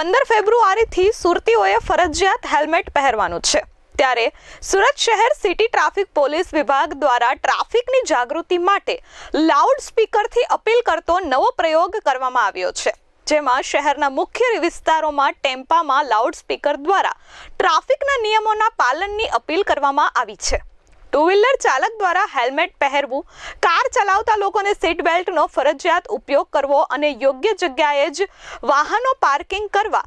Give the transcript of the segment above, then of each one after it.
પંદર ફેબ્રુઆરીથી સુરતીઓએ ફરજિયાત હેલ્મેટ પહેરવાનું છે. ત્યારે સુરત શહેર સિટી ટ્રાફિક પોલીસ વિભાગ દ્વારા ટ્રાફિકની જાગૃતિ માટે લાઉડ સ્પીકરથી અપીલ કરતો નવો પ્રયોગ કરવામાં આવ્યો છે. જેમાં શહેરના મુખ્ય વિસ્તારોમાં ટેમ્પામાં લાઉડ સ્પીકર દ્વારા ટ્રાફિકના નિયમોના પાલનની અપીલ કરવામાં આવી છે. ટુ વ્હીલર ચાલક દ્વારા હેલ્મેટ પહેરવું, કાર ચલાવતા લોકોને સીટ બેલ્ટનો ફરજિયાત ઉપયોગ કરવો અને યોગ્ય જગ્યાએ જ વાહનો પાર્કિંગ કરવા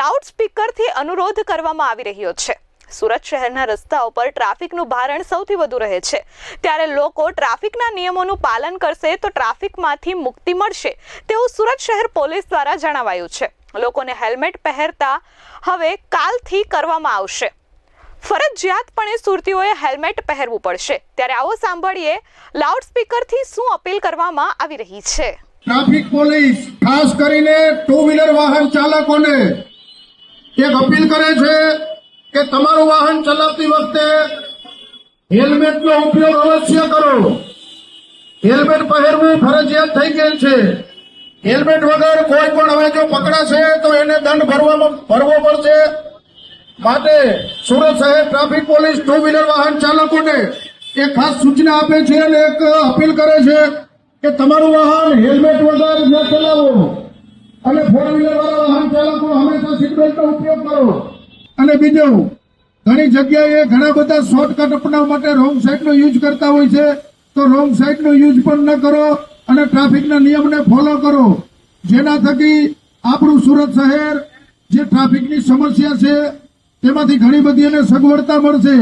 લાઉડ સ્પીકરથી અનુરોધ કરવામાં આવી રહ્યો છે. સુરત શહેરના રસ્તાઓ પર ટ્રાફિકનું ભારણ સૌથી વધુ રહે છે. ત્યારે લોકો ટ્રાફિકના નિયમોનું પાલન કરશે તો ટ્રાફિકમાંથી મુક્તિ મળશે તેવું સુરત શહેર પોલીસ દ્વારા જણાવાયું છે. લોકોને હેલ્મેટ પહેરતા હવે કાલથી કરવામાં આવશે. ફરજિયાતપણે સુરતીઓએ હેલ્મેટ પહેરવું પડશે. ત્યારે આવો સાંભળીએ લાઉડ સ્પીકરથી શું અપીલ કરવામાં આવી રહી છે. ટ્રાફિક પોલીસ, ખાસ કરીને ટુ વ્હીલર વાહન ચાલકોને એક અપીલ કરે છે કે તમારું વાહન ચલાવતી વખતે હેલ્મેટનો ઉપયોગ અવશ્ય કરો. હેલ્મેટ પહેરવું ફરજિયાત થઈ ગયેલ છે. હેલ્મેટ વગર કોઈ પણ હવે જો પકડાશે તો એને દંડ ભરવાનો ભરવો પડશે. માટે સુરત શહેર ટ્રાફિક પોલીસ ટુ વ્હીલર વાહન ચાલકોને એક ખાસ સૂચના આપે છે અને એક અપીલ કરે છે કે તમારું વાહન હેલ્મેટ વગર ન ચલાવો. અને ફોર વ્હીલર વાળા વાહન ચાલકો હંમેશા સીટ બેલ્ટનો ઉપયોગ કરો. અને બીજું, ઘણી જગ્યાએ ઘણા બધા શોર્ટકટ અપનાવવા માટે રોંગ સાઈડનો યુઝ કરતા હોય છે. તો રોંગ સાઈડનો યુઝ પણ ન કરો અને ટ્રાફિકના નિયમને ફોલો કરો. જેના થકી આપણું સુરત શહેર જે ટ્રાફિકની સમસ્યા છે તેમાંથી ઘણી બધી એને સગવડતા મળશે.